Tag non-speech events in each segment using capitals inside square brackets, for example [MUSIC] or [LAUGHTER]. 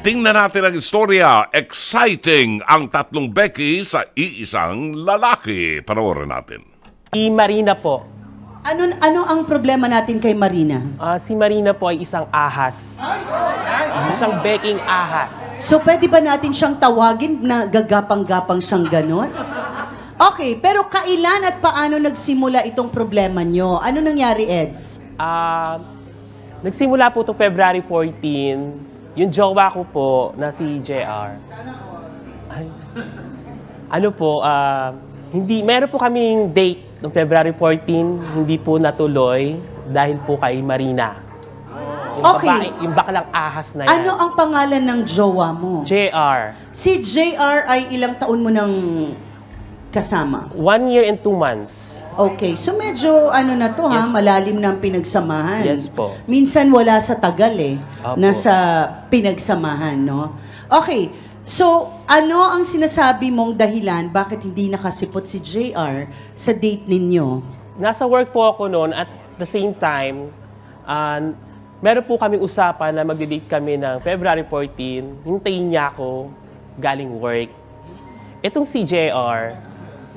Tingnan natin ang istorya. Exciting ang tatlong Becky sa iisang lalaki. Panoorin natin. Si Marina po. Ano ano ang problema natin kay Marina? Ah, si Marina po ay isang ahas. Isa siyang beking ahas. So pwede ba natin siyang tawagin na gagapang-gapang siyang ganon? Okay, pero kailan at paano nagsimula itong problema nyo? Ano nangyari, Eds? Ah, nagsimula po to February 14. Yung jowa ko po na si JR. Ay, ano po, ah, hindi, meron po kaming date noong February 14, hindi po natuloy dahil po kay Marina. Yung Okay. babae, yung baklang ahas na yan. Ano ang pangalan ng jowa mo? JR. Si JR ay ilang taon mo nang kasama? One year and two months. Okay, so medyo ano na to ha, Yes. malalim na ang pinagsamahan. Yes po. Minsan wala sa tagal eh, Opo. nasa pinagsamahan, no? Okay, so ano ang sinasabi mong dahilan bakit hindi nakasipot si JR sa date ninyo? Nasa work po ako noon at the same time, ah, meron po kaming usapan na magde-date kami ng February 14. Hintayin niya ako galing work. Itong si JR,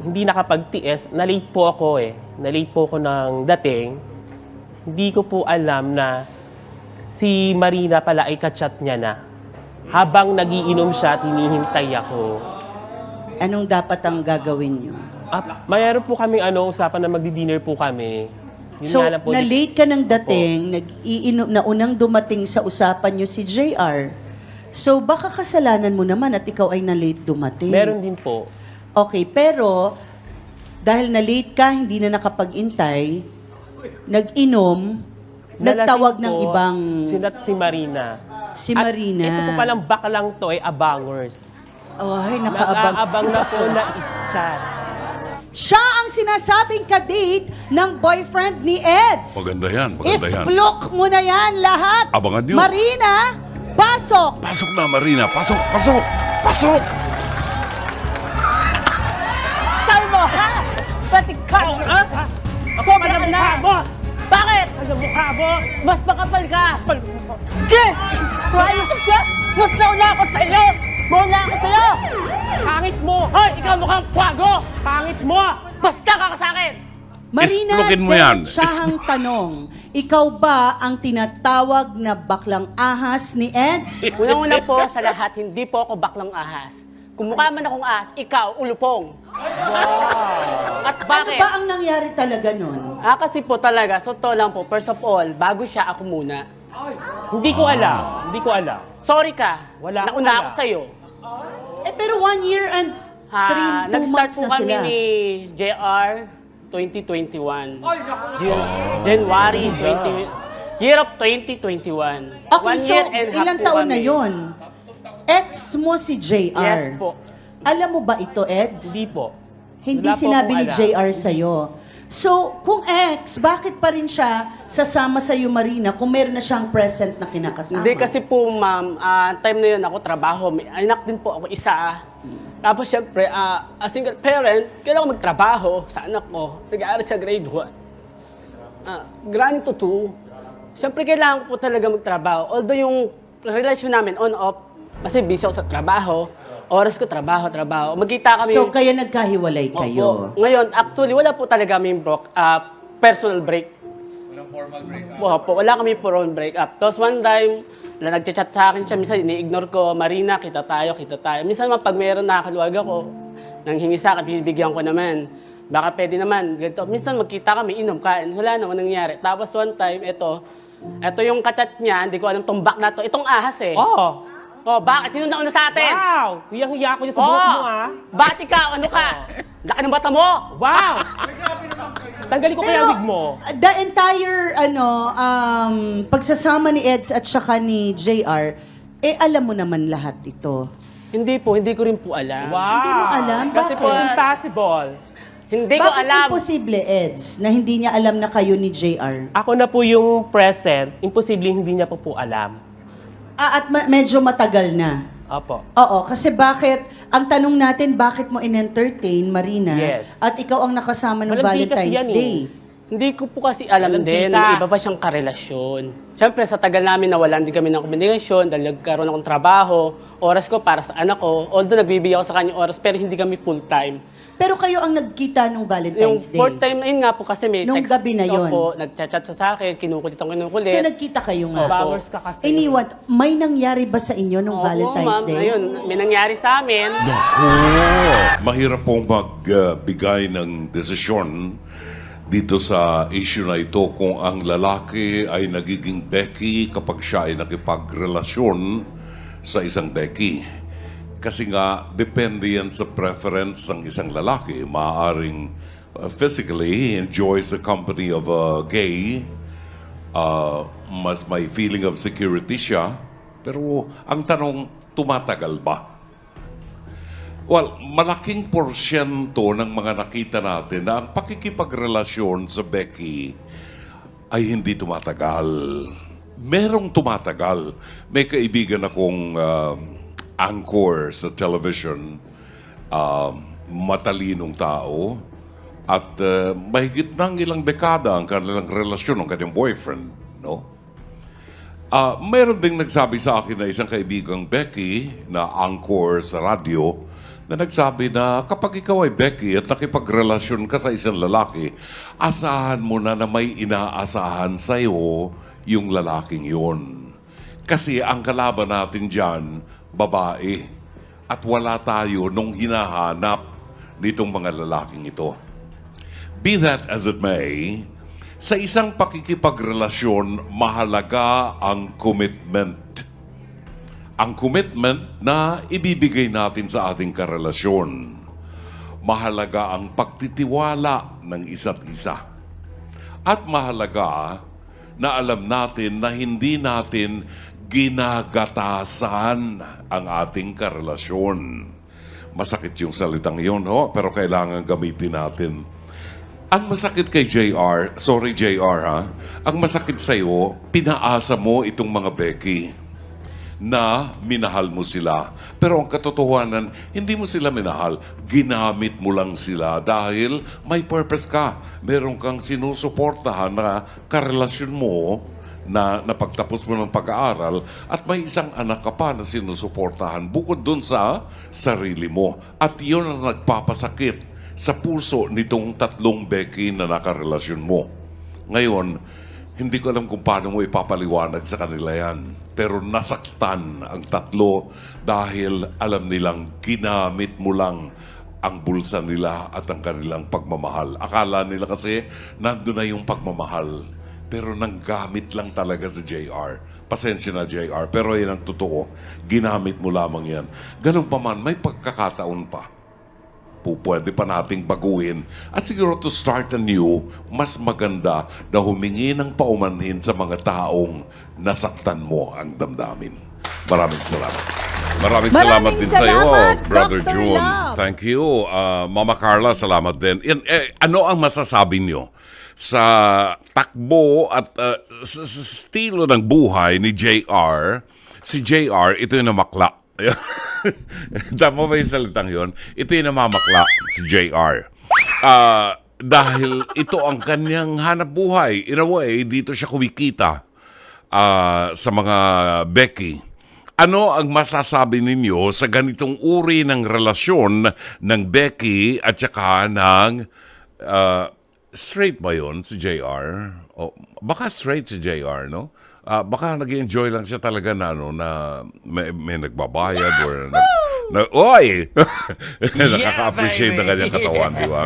hindi nakapagtiis. Na-late po ako eh. Na-late po ako ng dating. Hindi ko po alam na si Marina pala ay kachat niya na. Habang nagiinom siya at hinihintay ako. Anong dapat ang gagawin nyo? Ah, mayroon po kaming ano, usapan na magdi-dinner po kami. Yun So, nga lang po, di- na-late ka ng dating, nag-iinom, na unang dumating sa usapan nyo si JR. So, baka kasalanan mo naman at ikaw ay na-late dumating. Meron din po. Okay, pero dahil na-late ka, hindi na nakapag-intay, nag-inom, nagtawag Nalasing ng po, ibang Sinat si Marina. si At Marina. ito po palang baklang to ay abangers. Ay, nakaabang Nag-aabang na po na itchas. Siya ang sinasabing kadate ng boyfriend ni Eds. Maganda yan, maganda yan. Isplok mo na yan lahat. Abangan nyo. Marina, pasok! Pasok na, Marina. Pasok, pasok, pasok! Ba't ikaw, ha? Sobrang ka na! mo! Bakit? Ano mukha mo? Mas makapal ka! Sige! Ayos ka! Mas nauna ako sa iyo! Mauna ako sa iyo! Pangit mo! Hoy, ikaw mukhang kwago! Pangit mo! Basta ka ka sa akin! Marina, Isplokin mo yan. siyang tanong, ikaw ba ang tinatawag na baklang ahas ni Eds? Unang-una po sa lahat, hindi po ako baklang ahas. Kung mukha man akong ahas, ikaw, ulupong. At bakit? Ano ba ang nangyari talaga nun? Ah, kasi po talaga, so to lang po, first of all, bago siya, ako muna. Hindi ko alam. Hindi ko alam. Sorry ka, Wala nauna akong ako alam. sa'yo. Eh pero one year and three, Ah, two nag-start months po na kami sila. ni JR 2021. Jan- January 20... Year of 2021. Okay, One so year and half ilang po taon na kami. yon? Ex mo si JR. Yes po. Alam mo ba ito, Eds? Hindi po. Hindi Wala po sinabi akong ni alam. JR sa'yo. So, kung ex, bakit pa rin siya sasama sa'yo, Marina, kung meron na siyang present na kinakasama? Hindi kasi po, ma'am, ah, time na yun ako trabaho. May anak din po ako isa. Tapos syempre, ah, as single parent, kailangan ko magtrabaho sa anak ko. Nag-aaral siya grade 1. Ah, grade to 2. Syempre, kailangan ko po talaga magtrabaho. Although yung relasyon namin on-off, kasi busy ako sa trabaho, oras ko trabaho, trabaho. Magkita kami. So, kaya nagkahiwalay kayo. Opo. Ngayon, actually, wala po talaga kami broke, ah, personal break. Walang formal break up? Opo, wala kami formal break up. Tapos one time, na nagchat sa akin siya, minsan ini-ignore ko, Marina, kita tayo, kita tayo. Minsan naman, pag mayroon nakakaluwag ako, nanghingi sa akin, binibigyan ko naman. Baka pwede naman, ganito. Minsan magkita kami, inom, kain, wala naman nangyari. Tapos one time, ito, ito yung kachat niya, hindi ko alam tumbak na to. Itong ahas eh. Oh! Oh, bakit? Sino nauna sa atin? Wow! Hiyang-hiya ko niya sa Oh! buhok mo, ah. Bakit ikaw? Ano ka? Laki ng bata mo! Wow! [LAUGHS] Tanggalin ko kaya wig mo. the entire, ano, um, pagsasama ni Eds at saka ni JR, eh, alam mo naman lahat ito. Hindi po, hindi ko rin po alam. Wow! Hindi mo alam? Kasi Bakit? po, Impossible. Hindi ko Bakit alam. imposible, Eds, na hindi niya alam na kayo ni JR? Ako na po yung present. Imposible hindi niya po po alam. Ah, at ma- medyo matagal na. Opo. Oo, kasi bakit, ang tanong natin, bakit mo in-entertain, Marina, Yes. at ikaw ang nakasama ng Walang di kasi Valentine's yan eh. Day? Hindi ko po kasi alam Walang din, may iba pa siyang karelasyon. Siyempre, sa tagal namin nawalan din kami ng komunikasyon dahil nagkaroon akong trabaho, oras ko para sa anak ko. Although nagbibigay ako sa kanya oras, pero hindi kami full-time. Pero kayo ang nagkita nung Yung Valentine's Day. fourth time na yun nga po kasi may Nung text gabi na yun. Opo, nagchat-chat siya sa akin, kinukulit ako kinukulit. So nagkita kayo nga. Opo. Powers ka kasi. Iniwan, may nangyari ba sa inyo nung Opo, Valentine's ma'am, Day? Ayun, may nangyari sa amin. Naku! Mahirap pong magbigay ng desisyon dito sa issue na ito kung ang lalaki ay nagiging Becky kapag siya ay nakipagrelasyon sa isang Becky. Kasi nga, depende yan sa preference ng isang lalaki. Maaaring uh, physically, enjoys the company of a gay, uh, mas may feeling of security siya. Pero ang tanong, tumatagal ba? Well, malaking porsyento ng mga nakita natin na ang pakikipagrelasyon sa Becky ay hindi tumatagal. Merong tumatagal. May kaibigan akong um, anchor sa television, um, matalinong tao, at uh, mahigit ng ilang dekada ang kanilang relasyon ng kanyang boyfriend, no? Ah, mayroon ding nagsabi sa akin na isang kaibigang Becky na anchor sa radyo na nagsabi na kapag ikaw ay Becky at nakipagrelasyon ka sa isang lalaki, asahan mo na na may inaasahan sa'yo yung lalaking yon. Kasi ang kalaban natin dyan, babae. At wala tayo nung hinahanap nitong mga lalaking ito. Be that as it may, sa isang pakikipagrelasyon, mahalaga ang commitment. Ang commitment na ibibigay natin sa ating karelasyon. Mahalaga ang pagtitiwala ng isa't isa. At mahalaga na alam natin na hindi natin ginagatasan ang ating karelasyon. Masakit yung salitang yun, ho, pero kailangan gamitin natin. Ang masakit kay JR, sorry JR ha, ang masakit sa'yo, pinaasa mo itong mga Becky na minahal mo sila. Pero ang katotohanan, hindi mo sila minahal. Ginamit mo lang sila dahil may purpose ka. Meron kang sinusuportahan na karelasyon mo na napagtapos mo ng pag-aaral at may isang anak ka pa na sinusuportahan bukod dun sa sarili mo. At yun ang nagpapasakit sa puso nitong tatlong Becky na nakarelasyon mo. Ngayon, hindi ko alam kung paano mo ipapaliwanag sa kanila yan. Pero nasaktan ang tatlo dahil alam nilang ginamit mo lang ang bulsa nila at ang kanilang pagmamahal. Akala nila kasi nandun na yung pagmamahal. Pero nanggamit lang talaga sa JR. Pasensya na JR, pero yan ang totoo. Ginamit mo lamang yan. Ganun pa man, may pagkakataon pa po pwede pa nating baguhin. At siguro to start anew, mas maganda na humingi ng paumanhin sa mga taong nasaktan mo ang damdamin. Maraming salamat. Maraming, salamat Maraming din sa iyo, salamat, Brother Dr. June. Love. Thank you. Ah, Mama Carla, salamat din. In- eh, ano ang masasabi niyo sa takbo at ah, sa, sa estilo ng buhay ni JR? Si JR, ito yung namakla. [LAUGHS] Tama ba yung salitang yun? Ito yung namamakla, si JR. Ah, dahil ito ang kanyang hanap buhay. In a way, dito siya kumikita ah, sa mga Becky. Ano ang masasabi ninyo sa ganitong uri ng relasyon ng Becky at saka ng ah, straight ba yun si JR? O, baka straight si JR, no? Ah, baka nag enjoy lang siya talaga na, ano, na may, may nagbabayad or nag, na, oy! [LAUGHS] Nakaka-appreciate ng baby. kanyang katawan, di ba?